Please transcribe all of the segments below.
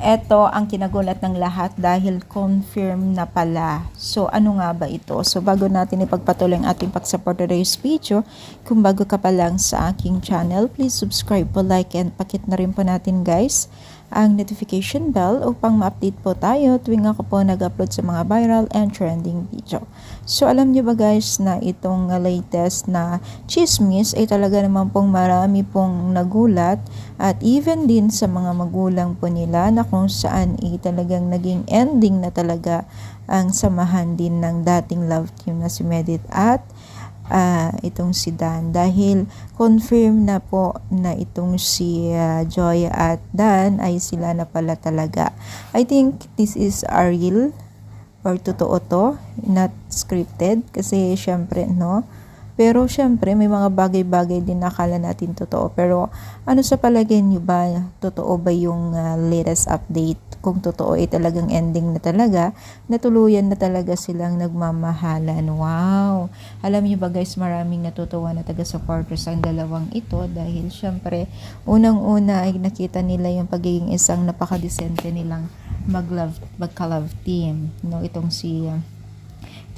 Eto ang kinagulat ng lahat dahil confirm na pala. So ano nga ba ito? So bago natin ipagpatuloy ang ating pag-support today's video, kung bago ka pa lang sa aking channel, please subscribe po, like, and pakit na rin po natin guys ang notification bell upang ma-update po tayo tuwing ako po nag-upload sa mga viral and trending video. So alam niyo ba guys na itong latest na chismis ay talaga naman pong marami pong nagulat at even din sa mga magulang po nila na kung saan ay talagang naging ending na talaga ang samahan din ng dating love team na si Medit at ah, itong si Dan dahil confirm na po na itong si ah, Joy at Dan ay sila na pala talaga. I think this is a real or totoo to, not scripted kasi syempre no. Pero syempre may mga bagay-bagay din na akala natin totoo. Pero ano sa palagay niyo ba, totoo ba yung ah, latest update? Kung totoo ay talagang ending na talaga, natuluyan na talaga silang nagmamahalan. Wow! Alam niyo ba guys, maraming natutuwa na taga-supporters ang dalawang ito dahil syempre, unang-una ay nakita nila yung pagiging isang napakadesente nilang mag-love, magka-love team. No, itong si uh,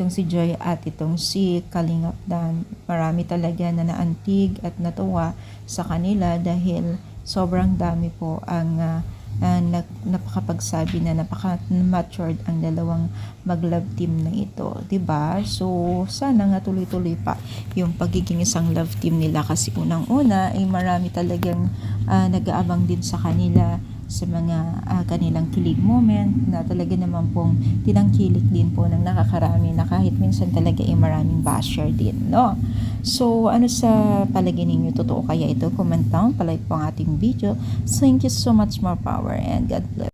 itong si Joy at itong si Kalingap Dan. Marami talaga na naantig at natuwa sa kanila dahil sobrang dami po ang uh, uh, napakapagsabi na napaka-matured ang dalawang mag-love team na ito. 'di ba So, sana nga tuloy-tuloy pa yung pagiging isang love team nila kasi unang-una ay marami talagang uh, nag-aabang din sa kanila sa mga ah, kanilang kilig moment na talaga naman pong tinangkilik din po ng nakakarami na kahit minsan talaga ay maraming basher din, no? So, ano sa palagay ninyo? Totoo kaya ito? Comment down, palike po ang ating video. Thank you so much more power and God bless.